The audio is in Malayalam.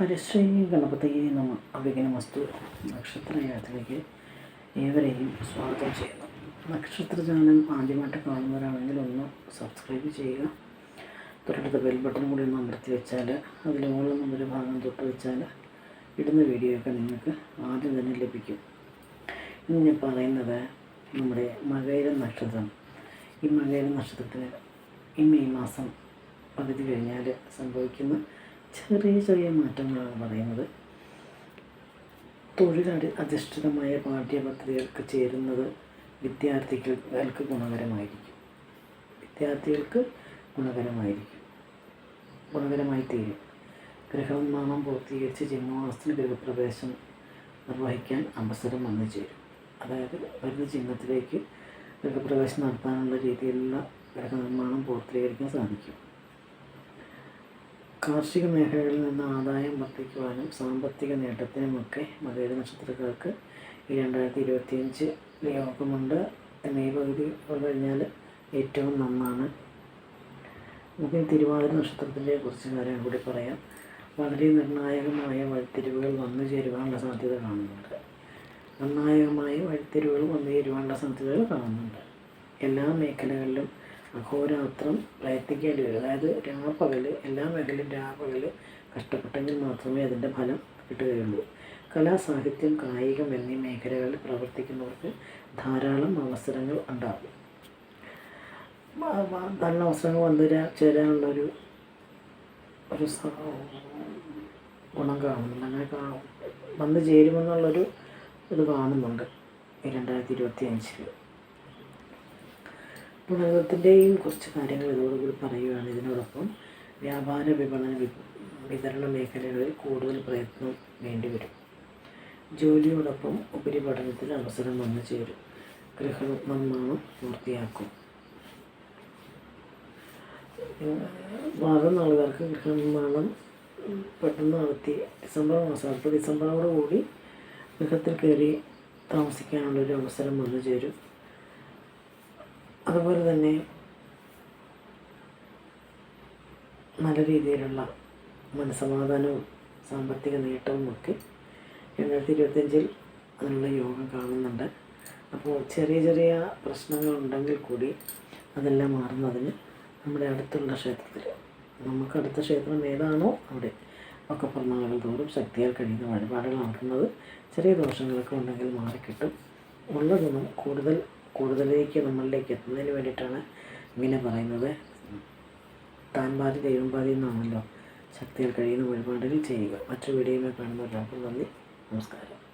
ഹരിശ്രീ ഗണപതിയെ നമ അവിഘ്നമസ്തു നക്ഷത്രയാത്രയ്ക്ക് ഏവരെയും സ്വാഗതം ചെയ്യുന്നു. നക്ഷത്ര ചാനൽ ആദ്യമായിട്ട് കാണുന്നവരാണെങ്കിൽ ഒന്ന് സബ്സ്ക്രൈബ് ചെയ്യുക. തൊട്ടടുത്ത ബെൽ ബട്ടൺ കൂടി ഒന്ന് അമർത്തി വെച്ചാൽ അതിൽ മുകളിൽ ഭാഗം തൊട്ട് വെച്ചാൽ ഇടുന്ന വീഡിയോയൊക്കെ നിങ്ങൾക്ക് ആദ്യം തന്നെ ലഭിക്കും. ഇന്ന് ഞാൻ പറയുന്നത് നമ്മുടെ മകയിര നക്ഷത്രം. ഈ മകയിര നക്ഷത്രത്തിന് ഈ മെയ് മാസം പകുതി കഴിഞ്ഞാൽ സംഭവിക്കുന്ന ചെറിയ ചെറിയ മാറ്റങ്ങളാണ് പറയുന്നത്. തൊഴിലടി അധിഷ്ഠിതമായ പാഠ്യപദ്ധതികൾക്ക് ചേരുന്നത് വിദ്യാർത്ഥികൾക്ക് ഗുണകരമായിരിക്കും. വിദ്യാർത്ഥികൾക്ക് ഗുണകരമായിരിക്കും. ഗുണകരമായി തീരും. ഗൃഹനിർമ്മാണം പൂർത്തീകരിച്ച് ജന്മവാസത്തിന് ഗൃഹപ്രവേശം നിർവഹിക്കാൻ അവസരം വന്നു ചേരും. അതായത് വരുന്ന ചിഹ്നത്തിലേക്ക് ഗൃഹപ്രവേശം നടത്താനുള്ള രീതിയിലുള്ള ഗൃഹനിർമ്മാണം പൂർത്തീകരിക്കാൻ സാധിക്കും. കാർഷിക മേഖലകളിൽ നിന്ന് ആദായം വർദ്ധിക്കുവാനും സാമ്പത്തിക നേട്ടത്തിനുമൊക്കെ മകര നക്ഷത്രക്കാർക്ക് ഈ രണ്ടായിരത്തി ഇരുപത്തിയഞ്ച് യോഗമുണ്ട് മെയ് പകുതി കഴിഞ്ഞാൽ ഏറ്റവും നന്നാണ്. നമുക്ക് തിരുവാതിര നക്ഷത്രത്തിന്റെ കുറച്ച് കാര്യം കൂടി പറയാം. വളരെ നിർണായകമായ വഴിത്തിരിവുകൾ വന്നു ചേരുവാനുള്ള സാധ്യത കാണുന്നുണ്ട്. നിർണായകമായ വഴിത്തിരിവുകൾ വന്നു ചേരുവാനുള്ള സാധ്യതകൾ കാണുന്നുണ്ട്. എല്ലാ മേഖലകളിലും അഹോരാത്രം പ്രയത്നിക്കേണ്ടി വരും. അതായത് രാപ്പകൽ എല്ലാ മേഖലയും രാപ്പകൽ കഷ്ടപ്പെട്ടെങ്കിൽ മാത്രമേ അതിന്റെ ഫലം കിട്ടുകയുള്ളൂ. കലാ സാഹിത്യം കായികം എന്നീ മേഖലകളിൽ പ്രവർത്തിക്കുന്നവർക്ക് ധാരാളം അവസരങ്ങൾ ഉണ്ടാകും. ധാരാളം അവസരങ്ങൾ വന്നു ചേരാനുള്ളൊരു ഒരു ഗുണം കാണുന്നുണ്ട്. അങ്ങനെ കാണും വന്നു ചേരുമെന്നുള്ളൊരു ഇത് കാണുന്നുണ്ട് രണ്ടായിരത്തി ഇരുപത്തി അഞ്ചിൽ പുനർത്തിന്റെയും കുറച്ച് കാര്യങ്ങൾ ഇതോടുകൂടി പറയുകയാണ് ഇതിനോടൊപ്പം. വ്യാപാര വിപണന വിതരണ മേഖലകളിൽ കൂടുതൽ പ്രയത്നം വേണ്ടിവരും. ജോലിയോടൊപ്പം ഉപരിപഠനത്തിന് അവസരം വന്നു ചേരും. ഗൃഹ നിർമ്മാണം പൂർത്തിയാക്കും. ഭാഗം ഗൃഹ ഗൃഹനിർമ്മാണം പെട്ടെന്ന് നടത്തി ഡിസംബർ മാസം അടുത്ത ഡിസംബറോടുകൂടി ഗൃഹത്തിൽ കയറി താമസിക്കാനുള്ളൊരു അവസരം വന്നു ചേരും. അതുപോലെ തന്നെ നല്ല രീതിയിലുള്ള മനസമാധാനവും സാമ്പത്തിക നേട്ടവും ഒക്കെ രണ്ടായിരത്തി ഇരുപത്തഞ്ചിൽ അതിനുള്ള യോഗം കാണുന്നുണ്ട്. അപ്പോൾ ചെറിയ ചെറിയ പ്രശ്നങ്ങൾ ഉണ്ടെങ്കിൽ കൂടി അതെല്ലാം മാറുന്നതിന് നമ്മുടെ അടുത്തുള്ള ക്ഷേത്രത്തിൽ നമുക്ക് അടുത്ത ക്ഷേത്രം ഏതാണോ അവിടെ ഒക്കെ പറഞ്ഞാൽ തോറും ശക്തിയാൽ കഴിയുന്ന വഴിപാടുകൾ നടത്തുന്നത് ചെറിയ ദോഷങ്ങളൊക്കെ ഉണ്ടെങ്കിൽ മാറിക്കിട്ടും. ഉള്ള ഗുണം കൂടുതൽ കൂടുതലേക്ക് നമ്മളിലേക്ക് എത്തുന്നതിന് വേണ്ടിയിട്ടാണ് ഇങ്ങനെ പറയുന്നത്. താൻ ബാധി ദൈവം ബാധി എന്നാണല്ലോ ശക്തികൾ കഴിയുന്ന വഴിപാടുകൾ ചെയ്യുക. മറ്റു വീഡിയോയിൽ കാണുന്നവർക്ക് നന്ദി. നമസ്കാരം.